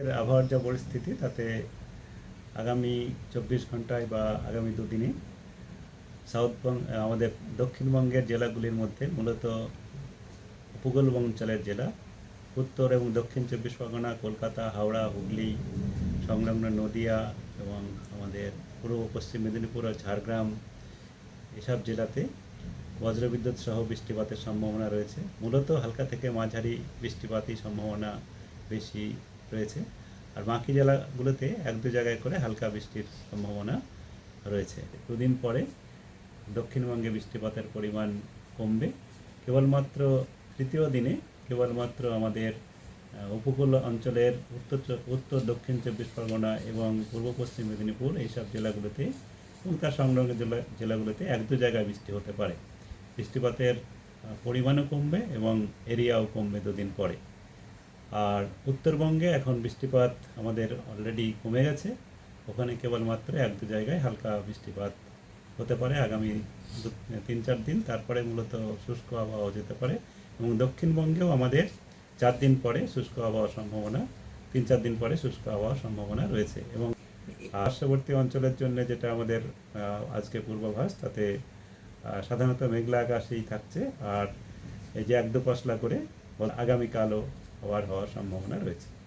এর আবহাওয়ার যা পরিস্থিতি, তাতে আগামী চব্বিশ ঘন্টায় বা আগামী দুদিনে সাউথবঙ্গ আমাদের দক্ষিণবঙ্গের জেলাগুলির মধ্যে মূলত উপকূল অঞ্চলের জেলা, উত্তর এবং দক্ষিণ চব্বিশ পরগনা, কলকাতা, হাওড়া, হুগলি, সংলগ্ন নদিয়া এবং আমাদের পূর্ব পশ্চিম মেদিনীপুর ও ঝাড়গ্রাম এসব জেলাতে বজ্রবিদ্যুৎ সহ বৃষ্টিপাতের সম্ভাবনা রয়েছে। মূলত হালকা থেকে মাঝারি বৃষ্টিপাতই সম্ভাবনা বেশি রয়েছে। আর বাকি জেলাগুলোতে এক দু জায়গায় করে হালকা বৃষ্টির সম্ভাবনা রয়েছে। দুদিন পরে দক্ষিণবঙ্গে বৃষ্টিপাতের পরিমাণ কমবে। কেবলমাত্র তৃতীয় দিনে কেবলমাত্র আমাদের উপকূল অঞ্চলের উত্তর উত্তর দক্ষিণ চব্বিশ পরগনা এবং পূর্ব পশ্চিম মেদিনীপুর এইসব জেলাগুলোতে এবং তার সংলগ্ন জেলা, জেলাগুলোতে এক দু জায়গায় বৃষ্টি হতে পারে। বৃষ্টিপাতের পরিমাণও কমবে এবং এরিয়াও কমবে দুদিন পরে। আর উত্তরবঙ্গে এখন বৃষ্টিপাত আমাদের অলরেডি কমে গেছে। ওখানে কেবলমাত্র এক দু জায়গায় হালকা বৃষ্টিপাত হতে পারে আগামী তিন চার দিন। তারপরে মূলত শুষ্ক আবহাওয়া যেতে পারে এবং দক্ষিণবঙ্গেও আমাদের চার দিন পরে শুষ্ক আবহাওয়ার সম্ভাবনা তিন চার দিন পরে শুষ্ক আবহাওয়ার সম্ভাবনা রয়েছে এবং পার্শ্ববর্তী অঞ্চলের জন্য যেটা আমাদের আজকে পূর্বাভাস, তাতে সাধারণত মেঘলা আকাশেই থাকছে। আর এই যে এক দু পশলা করে আগামীকালও হওয়ার হওয়ার সম্ভাবনা রয়েছে